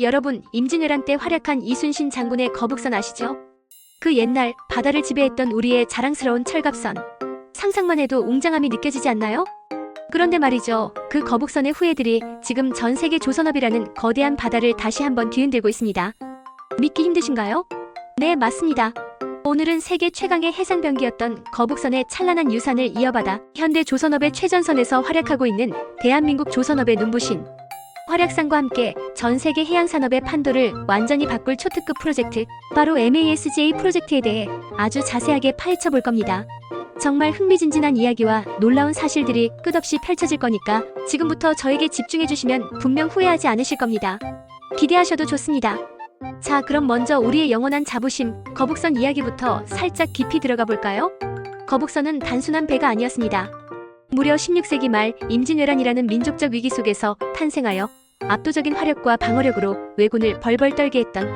여러분, 임진왜란 때 활약한 이순신 장군의 거북선 아시죠? 그 옛날 바다를 지배했던 우리의 자랑스러운 철갑선. 상상만 해도 웅장함이 느껴지지 않나요? 그런데 말이죠. 그 거북선의 후예들이 지금 전 세계 조선업이라는 거대한 바다를 다시 한번 뒤흔들고 있습니다. 믿기 힘드신가요? 네, 맞습니다. 오늘은 세계 최강의 해상병기였던 거북선의 찬란한 유산을 이어받아 현대 조선업의 최전선에서 활약하고 있는 대한민국 조선업의 눈부신 활약상과 함께 전 세계 해양 산업의 판도를 완전히 바꿀 초특급 프로젝트 바로 MASJ 프로젝트에 대해 아주 자세하게 파헤쳐 볼 겁니다. 정말 흥미진진한 이야기와 놀라운 사실들이 끝없이 펼쳐질 거니까 지금부터 저에게 집중해 주시면 분명 후회하지 않으실 겁니다. 기대하셔도 좋습니다. 자, 그럼 먼저 우리의 영원한 자부심, 거북선 이야기부터 살짝 깊이 들어가 볼까요? 거북선은 단순한 배가 아니었습니다. 무려 16세기 말 임진왜란이라는 민족적 위기 속에서 탄생하여 압도적인 화력과 방어력으로 왜군을 벌벌 떨게 했던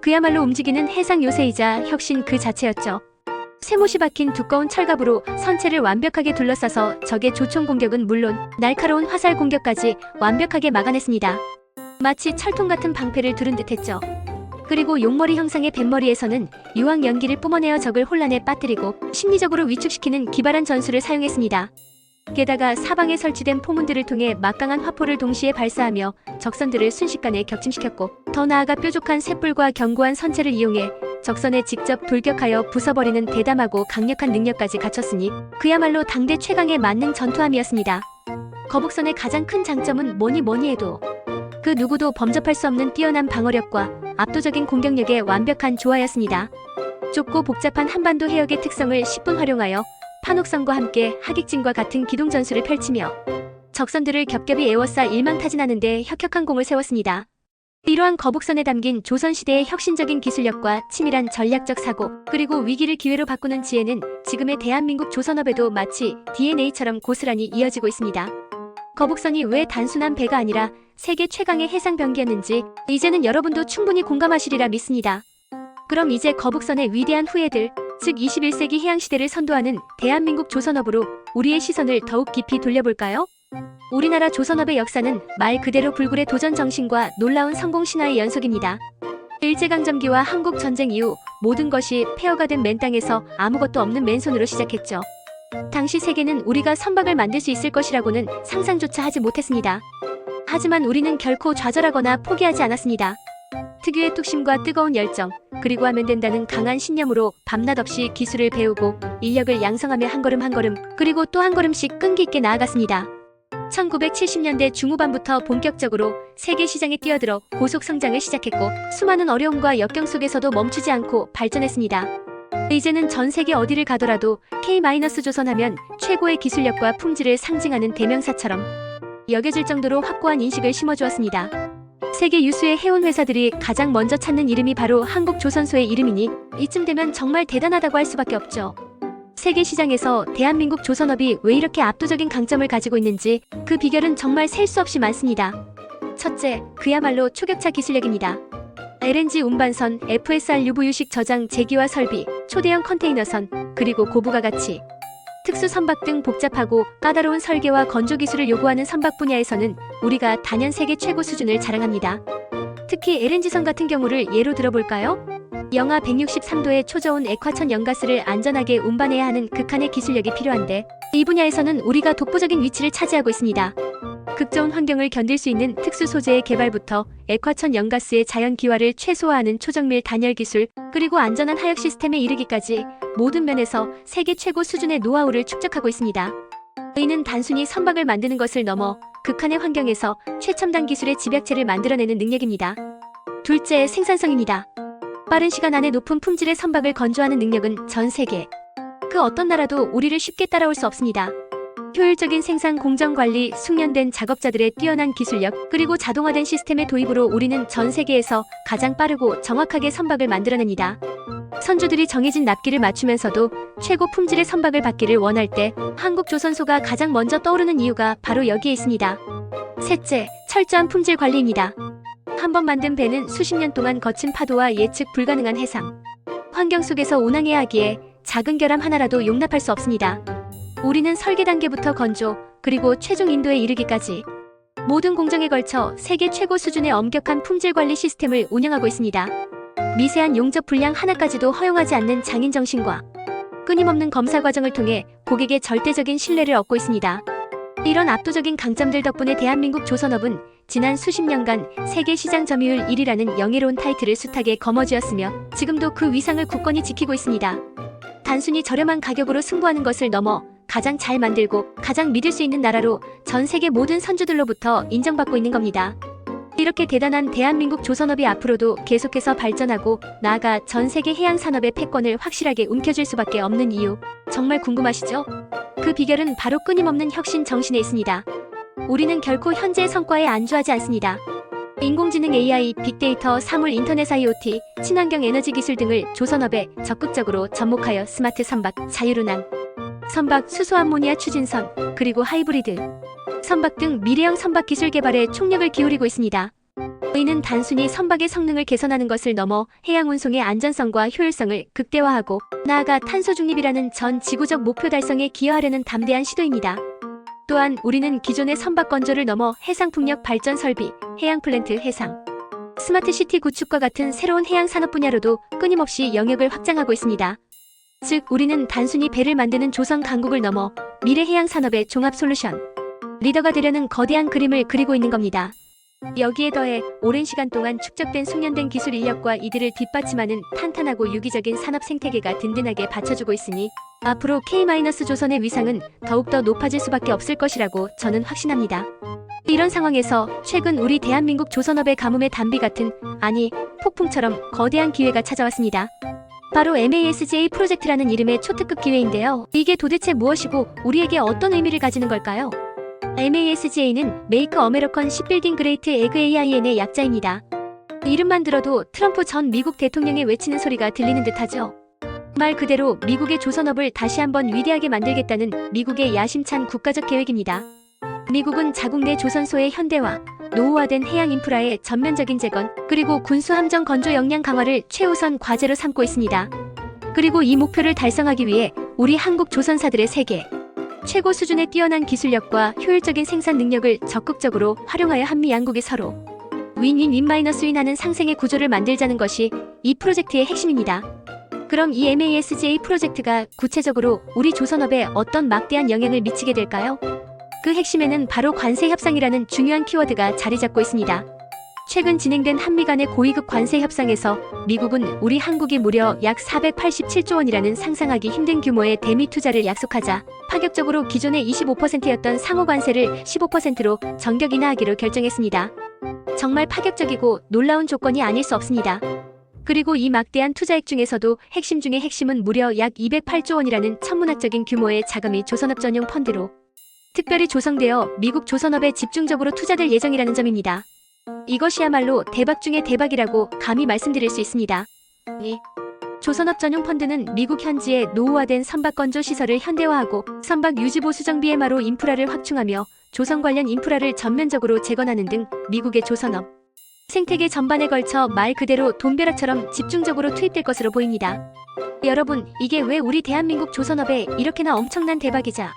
그야말로 움직이는 해상 요새이자 혁신 그 자체였죠. 쇠못이 박힌 두꺼운 철갑으로 선체를 완벽하게 둘러싸서 적의 조총 공격은 물론 날카로운 화살 공격까지 완벽하게 막아냈습니다. 마치 철통 같은 방패를 두른 듯했죠. 그리고 용머리 형상의 뱃머리에서는 유황 연기를 뿜어내어 적을 혼란에 빠뜨리고 심리적으로 위축시키는 기발한 전술을 사용했습니다. 게다가 사방에 설치된 포문들을 통해 막강한 화포를 동시에 발사하며 적선들을 순식간에 격침시켰고 더 나아가 뾰족한 쇳불과 견고한 선체를 이용해 적선에 직접 돌격하여 부숴버리는 대담하고 강력한 능력까지 갖췄으니 그야말로 당대 최강의 만능 전투함이었습니다. 거북선의 가장 큰 장점은 뭐니 뭐니 해도 그 누구도 범접할 수 없는 뛰어난 방어력과 압도적인 공격력의 완벽한 조화였습니다. 좁고 복잡한 한반도 해역의 특성을 10분 활용하여 판옥선과 함께 하객진과 같은 기동 전술을 펼치며 적선들을 겹겹이 에워싸 일망타진하는 데 혁혁한 공을 세웠습니다. 이러한 거북선에 담긴 조선시대의 혁신적인 기술력과 치밀한 전략적 사고, 그리고 위기를 기회로 바꾸는 지혜는 지금의 대한민국 조선업에도 마치 DNA처럼 고스란히 이어지고 있습니다. 거북선이 왜 단순한 배가 아니라 세계 최강의 해상병기였는지 이제는 여러분도 충분히 공감하시리라 믿습니다. 그럼 이제 거북선의 위대한 후예들, 즉 21세기 해양시대를 선도하는 대한민국 조선업으로 우리의 시선을 더욱 깊이 돌려볼까요? 우리나라 조선업의 역사는 말 그대로 불굴의 도전 정신과 놀라운 성공 신화의 연속입니다. 일제강점기와 한국전쟁 이후 모든 것이 폐허가 된 맨 땅에서 아무것도 없는 맨손으로 시작했죠. 당시 세계는 우리가 선박을 만들 수 있을 것이라고는 상상조차 하지 못했습니다. 하지만 우리는 결코 좌절하거나 포기하지 않았습니다. 특유의 뚝심과 뜨거운 열정, 그리고 하면 된다는 강한 신념으로 밤낮 없이 기술을 배우고 인력을 양성하며 한 걸음 한 걸음, 그리고 또 한 걸음씩 끈기 있게 나아갔습니다. 1970년대 중후반부터 본격적으로 세계 시장에 뛰어들어 고속 성장을 시작했고 수많은 어려움과 역경 속에서도 멈추지 않고 발전했습니다. 이제는 전 세계 어디를 가더라도 K-조선 하면 최고의 기술력과 품질을 상징하는 대명사처럼 여겨질 정도로 확고한 인식을 심어주었습니다. 세계 유수의 해운 회사들이 가장 먼저 찾는 이름이 바로 한국 조선소의 이름이니 이쯤 되면 정말 대단하다고 할 수밖에 없죠. 세계 시장에서 대한민국 조선업이 왜 이렇게 압도적인 강점을 가지고 있는지 그 비결은 정말 셀 수 없이 많습니다. 첫째, 그야말로 초격차 기술력입니다. LNG 운반선, FSR 유부유식 저장 제기와 설비, 초대형 컨테이너선, 그리고 고부가 가치. 특수 선박 등 복잡하고 까다로운 설계와 건조 기술을 요구하는 선박 분야에서는 우리가 단연 세계 최고 수준을 자랑합니다. 특히 LNG선 같은 경우를 예로 들어볼까요? 영하 163도의 초저온 액화천 연가스를 안전하게 운반해야 하는 극한의 기술력이 필요한데 이 분야에서는 우리가 독보적인 위치를 차지하고 있습니다. 극저온 환경을 견딜 수 있는 특수 소재의 개발부터 액화천 연가스의 자연 기화를 최소화하는 초정밀 단열 기술, 그리고 안전한 하역 시스템에 이르기까지 모든 면에서 세계 최고 수준의 노하우를 축적하고 있습니다. 이는 단순히 선박을 만드는 것을 넘어 극한의 환경에서 최첨단 기술의 집약체를 만들어내는 능력입니다. 둘째, 생산성입니다. 빠른 시간 안에 높은 품질의 선박을 건조하는 능력은 전 세계 그 어떤 나라도 우리를 쉽게 따라올 수 없습니다. 효율적인 생산 공정 관리, 숙련된 작업자들의 뛰어난 기술력, 그리고 자동화된 시스템의 도입으로 우리는 전 세계에서 가장 빠르고 정확하게 선박을 만들어냅니다. 선주들이 정해진 납기를 맞추면서도 최고 품질의 선박을 받기를 원할 때 한국조선소가 가장 먼저 떠오르는 이유가 바로 여기에 있습니다. 셋째, 철저한 품질 관리입니다. 한 번 만든 배는 수십 년 동안 거친 파도와 예측 불가능한 해상, 환경 속에서 운항해야 하기에 작은 결함 하나라도 용납할 수 없습니다. 우리는 설계 단계부터 건조, 그리고 최종 인도에 이르기까지 모든 공정에 걸쳐 세계 최고 수준의 엄격한 품질 관리 시스템을 운영하고 있습니다. 미세한 용접 불량 하나까지도 허용하지 않는 장인 정신과 끊임없는 검사 과정을 통해 고객의 절대적인 신뢰를 얻고 있습니다. 이런 압도적인 강점들 덕분에 대한민국 조선업은 지난 수십 년간 세계 시장 점유율 1위라는 영예로운 타이틀을 숱하게 거머쥐었으며 지금도 그 위상을 굳건히 지키고 있습니다. 단순히 저렴한 가격으로 승부하는 것을 넘어 가장 잘 만들고 가장 믿을 수 있는 나라로 전 세계 모든 선주들로부터 인정받고 있는 겁니다. 이렇게 대단한 대한민국 조선업이 앞으로도 계속해서 발전하고 나아가 전 세계 해양 산업의 패권을 확실하게 움켜쥘 수밖에 없는 이유 정말 궁금하시죠? 그 비결은 바로 끊임없는 혁신 정신에 있습니다. 우리는 결코 현재의 성과에 안주하지 않습니다. 인공지능 AI, 빅데이터, 사물 인터넷 IoT, 친환경 에너지 기술 등을 조선업에 적극적으로 접목하여 스마트 선박, 자율운항, 선박, 수소암모니아 추진선, 그리고 하이브리드, 선박 등 미래형 선박 기술 개발에 총력을 기울이고 있습니다. 이는 단순히 선박의 성능을 개선하는 것을 넘어 해양 운송의 안전성과 효율성을 극대화하고 나아가 탄소 중립이라는 전 지구적 목표 달성에 기여하려는 담대한 시도입니다. 또한 우리는 기존의 선박 건조를 넘어 해상 풍력 발전 설비, 해양 플랜트 해상, 스마트 시티 구축과 같은 새로운 해양 산업 분야로도 끊임없이 영역을 확장하고 있습니다. 즉, 우리는 단순히 배를 만드는 조선 강국을 넘어 미래 해양 산업의 종합 솔루션, 리더가 되려는 거대한 그림을 그리고 있는 겁니다. 여기에 더해 오랜 시간 동안 축적된 숙련된 기술 인력과 이들을 뒷받침하는 탄탄하고 유기적인 산업 생태계가 든든하게 받쳐주고 있으니 앞으로 K-조선의 위상은 더욱더 높아질 수밖에 없을 것이라고 저는 확신합니다. 이런 상황에서 최근 우리 대한민국 조선업의 가뭄의 단비 같은 아니 폭풍처럼 거대한 기회가 찾아왔습니다. 바로 MASJ 프로젝트라는 이름의 초특급 기회인데요. 이게 도대체 무엇이고 우리에게 어떤 의미를 가지는 걸까요? MASJ는 메이크 어메리컨 시빌딩 그레이트 에그 AIN의 약자입니다. 이름만 들어도 트럼프 전 미국 대통령의 외치는 소리가 들리는 듯하죠. 말 그대로 미국의 조선업을 다시 한번 위대하게 만들겠다는 미국의 야심찬 국가적 계획입니다. 미국은 자국 내 조선소의 현대화, 노후화된 해양 인프라의 전면적인 재건, 그리고 군수 함정 건조 역량 강화를 최우선 과제로 삼고 있습니다. 그리고 이 목표를 달성하기 위해 우리 한국 조선사들의 세계 최고 수준의 뛰어난 기술력과 효율적인 생산 능력을 적극적으로 활용하여 한미 양국이 서로 윈윈 윈 마이너스 윈하는 상생의 구조를 만들자는 것이 이 프로젝트의 핵심입니다. 그럼 이 MASJ 프로젝트가 구체적으로 우리 조선업에 어떤 막대한 영향을 미치게 될까요? 그 핵심에는 바로 관세 협상이라는 중요한 키워드가 자리 잡고 있습니다. 최근 진행된 한미 간의 고위급 관세 협상에서 미국은 우리 한국이 무려 약 487조 원이라는 상상하기 힘든 규모의 대미 투자를 약속하자 파격적으로 기존의 25%였던 상호 관세를 15%로 정격 인하하기로 결정했습니다. 정말 파격적이고 놀라운 조건이 아닐 수 없습니다. 그리고 이 막대한 투자액 중에서도 핵심 중의 핵심은 무려 약 208조 원이라는 천문학적인 규모의 자금이 조선업 전용 펀드로 특별히 조성되어 미국 조선업에 집중적으로 투자될 예정이라는 점입니다. 이것이야말로 대박 중의 대박이라고 감히 말씀드릴 수 있습니다. 이 조선업 전용 펀드는 미국 현지의 노후화된 선박 건조 시설을 현대화하고 선박 유지보 수 정비 해마로 인프라를 확충하며 조선 관련 인프라를 전면적으로 재건하는 등 미국의 조선업 생태계 전반에 걸쳐 말 그대로 돈벼락처럼 집중적으로 투입될 것으로 보입니다. 여러분, 이게 왜 우리 대한민국 조선업에 이렇게나 엄청난 대박이자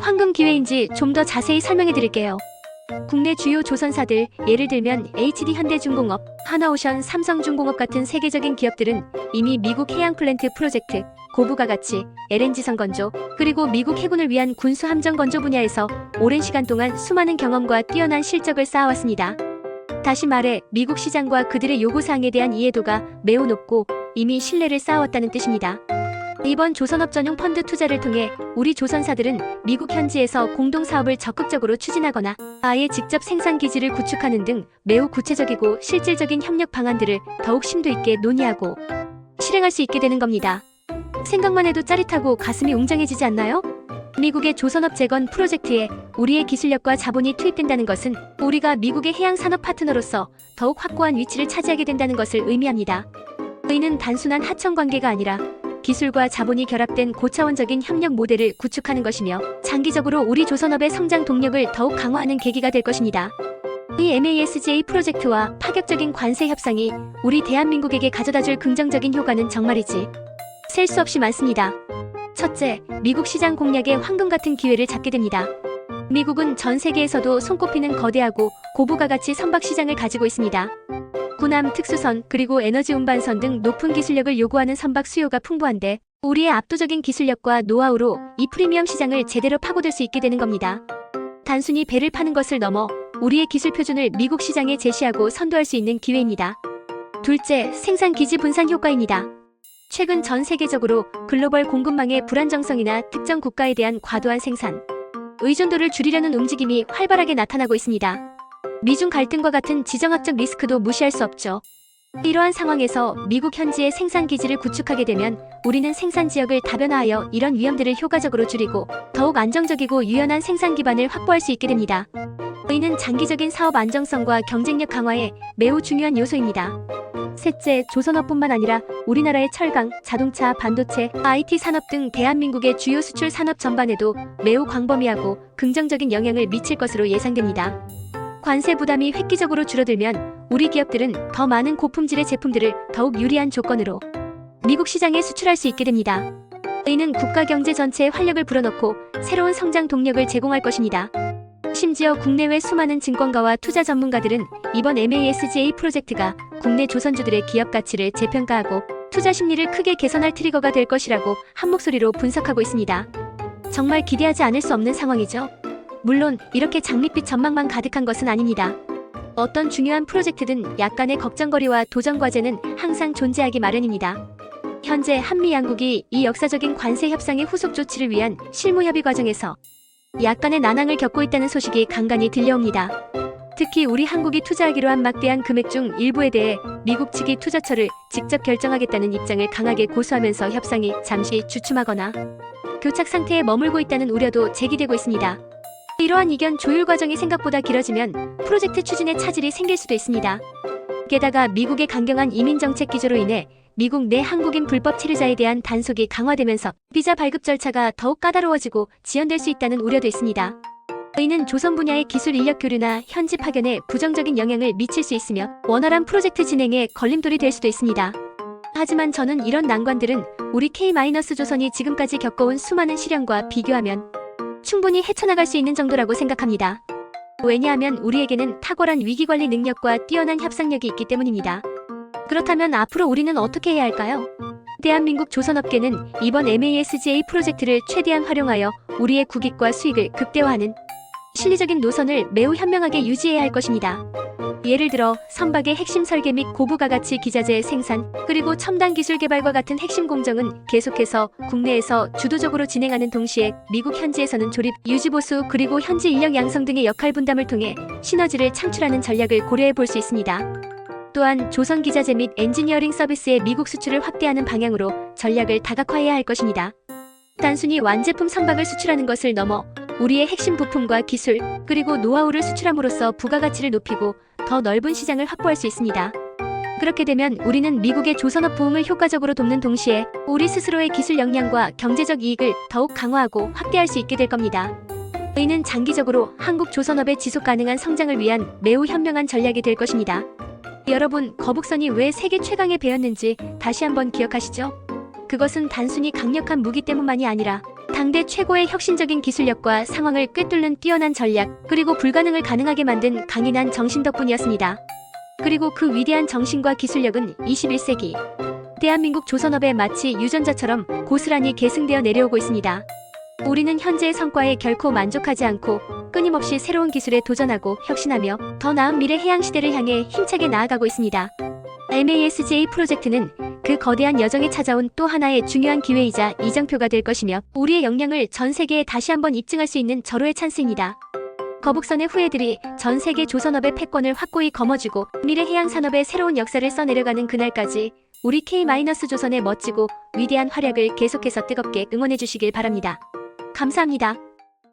황금 기회인지 좀 더 자세히 설명해 드릴게요. 국내 주요 조선사들, 예를 들면 HD 현대중공업, 하나오션, 삼성중공업 같은 세계적인 기업들은 이미 미국 해양 플랜트 프로젝트, 고부가 가치, LNG 선 건조, 그리고 미국 해군을 위한 군수 함정 건조 분야에서 오랜 시간 동안 수많은 경험과 뛰어난 실적을 쌓아왔습니다. 다시 말해 미국 시장과 그들의 요구사항에 대한 이해도가 매우 높고 이미 신뢰를 쌓아왔다는 뜻입니다. 이번 조선업 전용 펀드 투자를 통해 우리 조선사들은 미국 현지에서 공동 사업을 적극적으로 추진하거나 아예 직접 생산 기지를 구축하는 등 매우 구체적이고 실질적인 협력 방안들을 더욱 심도 있게 논의하고 실행할 수 있게 되는 겁니다. 생각만 해도 짜릿하고 가슴이 웅장해지지 않나요? 미국의 조선업 재건 프로젝트에 우리의 기술력과 자본이 투입된다는 것은 우리가 미국의 해양 산업 파트너로서 더욱 확고한 위치를 차지하게 된다는 것을 의미합니다. 이는 단순한 하청 관계가 아니라 기술과 자본이 결합된 고차원적인 협력 모델을 구축하는 것이며 장기적으로 우리 조선업의 성장 동력을 더욱 강화하는 계기가 될 것입니다. 이 MASJ 프로젝트와 파격적인 관세 협상이 우리 대한민국에게 가져다줄 긍정적인 효과는 정말이지 셀 수 없이 많습니다. 첫째, 미국 시장 공략의 황금 같은 기회를 잡게 됩니다. 미국은 전 세계에서도 손꼽히는 거대하고 고부가 가치 선박 시장을 가지고 있습니다. 군함, 특수선, 그리고 에너지 운반선 등 높은 기술력을 요구하는 선박 수요가 풍부한데 우리의 압도적인 기술력과 노하우로 이 프리미엄 시장을 제대로 파고들 수 있게 되는 겁니다. 단순히 배를 파는 것을 넘어 우리의 기술 표준을 미국 시장에 제시하고 선도할 수 있는 기회입니다. 둘째, 생산 기지 분산 효과입니다. 최근 전 세계적으로 글로벌 공급망의 불안정성이나 특정 국가에 대한 과도한 생산, 의존도를 줄이려는 움직임이 활발하게 나타나고 있습니다. 미중 갈등과 같은 지정학적 리스크도 무시할 수 없죠. 이러한 상황에서 미국 현지의 생산 기지를 구축하게 되면 우리는 생산 지역을 다변화하여 이런 위험들을 효과적으로 줄이고 더욱 안정적이고 유연한 생산 기반을 확보할 수 있게 됩니다. 이는 장기적인 사업 안정성과 경쟁력 강화에 매우 중요한 요소입니다. 셋째, 조선업뿐만 아니라 우리나라의 철강, 자동차, 반도체, IT 산업 등 대한민국의 주요 수출 산업 전반에도 매우 광범위하고 긍정적인 영향을 미칠 것으로 예상됩니다. 관세 부담이 획기적으로 줄어들면 우리 기업들은 더 많은 고품질의 제품들을 더욱 유리한 조건으로 미국 시장에 수출할 수 있게 됩니다. 이는 국가 경제 전체에 활력을 불어넣고 새로운 성장 동력을 제공할 것입니다. 심지어 국내외 수많은 증권가와 투자 전문가들은 이번 MASGA 프로젝트가 국내 조선주들의 기업 가치를 재평가하고 투자 심리를 크게 개선할 트리거가 될 것이라고 한 목소리로 분석하고 있습니다. 정말 기대하지 않을 수 없는 상황이죠. 물론 이렇게 장밋빛 전망만 가득한 것은 아닙니다. 어떤 중요한 프로젝트든 약간의 걱정거리와 도전 과제는 항상 존재하기 마련입니다. 현재 한미 양국이 이 역사적인 관세 협상의 후속 조치를 위한 실무 협의 과정에서 약간의 난항을 겪고 있다는 소식이 간간히 들려옵니다. 특히 우리 한국이 투자하기로 한 막대한 금액 중 일부에 대해 미국 측이 투자처를 직접 결정하겠다는 입장을 강하게 고수하면서 협상이 잠시 주춤하거나 교착 상태에 머물고 있다는 우려도 제기되고 있습니다. 이러한 이견 조율 과정이 생각보다 길어지면 프로젝트 추진에 차질이 생길 수도 있습니다. 게다가 미국의 강경한 이민 정책 기조로 인해 미국 내 한국인 불법 체류자에 대한 단속이 강화되면서 비자 발급 절차가 더욱 까다로워지고 지연될 수 있다는 우려도 있습니다. 이는 조선 분야의 기술 인력 교류나 현지 파견에 부정적인 영향을 미칠 수 있으며 원활한 프로젝트 진행에 걸림돌이 될 수도 있습니다. 하지만 저는 이런 난관들은 우리 K-조선이 지금까지 겪어온 수많은 시련과 비교하면 충분히 헤쳐나갈 수 있는 정도라고 생각합니다. 왜냐하면 우리에게는 탁월한 위기관리 능력과 뛰어난 협상력이 있기 때문입니다. 그렇다면 앞으로 우리는 어떻게 해야 할까요? 대한민국 조선업계는 이번 MASGA 프로젝트를 최대한 활용하여 우리의 국익과 수익을 극대화하는 실리적인 노선을 매우 현명하게 유지해야 할 것입니다. 예를 들어 선박의 핵심 설계 및 고부가 가치 기자재 생산 그리고 첨단 기술 개발과 같은 핵심 공정은 계속해서 국내에서 주도적으로 진행하는 동시에 미국 현지에서는 조립, 유지 보수 그리고 현지 인력 양성 등의 역할 분담을 통해 시너지를 창출하는 전략을 고려해 볼 수 있습니다. 또한 조선 기자재 및 엔지니어링 서비스의 미국 수출을 확대하는 방향으로 전략을 다각화해야 할 것입니다. 단순히 완제품 선박을 수출하는 것을 넘어 우리의 핵심 부품과 기술 그리고 노하우를 수출함으로써 부가가치를 높이고 더 넓은 시장을 확보할 수 있습니다. 그렇게 되면 우리는 미국의 조선업 부흥을 효과적으로 돕는 동시에 우리 스스로의 기술 역량과 경제적 이익을 더욱 강화하고 확대할 수 있게 될 겁니다. 이는 장기적으로 한국 조선업의 지속 가능한 성장을 위한 매우 현명한 전략이 될 것입니다. 여러분, 거북선이 왜 세계 최강의 배였는지 다시 한번 기억하시죠? 그것은 단순히 강력한 무기 때문만이 아니라 당대 최고의 혁신적인 기술력과 상황을 꿰뚫는 뛰어난 전략, 그리고 불가능을 가능하게 만든 강인한 정신 덕분이었습니다. 그리고 그 위대한 정신과 기술력은 21세기 대한민국 조선업에 마치 유전자처럼 고스란히 계승되어 내려오고 있습니다. 우리는 현재의 성과에 결코 만족하지 않고 끊임없이 새로운 기술에 도전하고 혁신하며 더 나은 미래 해양 시대를 향해 힘차게 나아가고 있습니다. MASGA 프로젝트는 그 거대한 여정에 찾아온 또 하나의 중요한 기회이자 이정표가 될 것이며 우리의 역량을 전 세계에 다시 한번 입증할 수 있는 절호의 찬스입니다. 거북선의 후예들이 전 세계 조선업의 패권을 확고히 거머쥐고 미래 해양 산업의 새로운 역사를 써내려가는 그날까지 우리 K-조선의 멋지고 위대한 활약을 계속해서 뜨겁게 응원해 주시길 바랍니다. 감사합니다.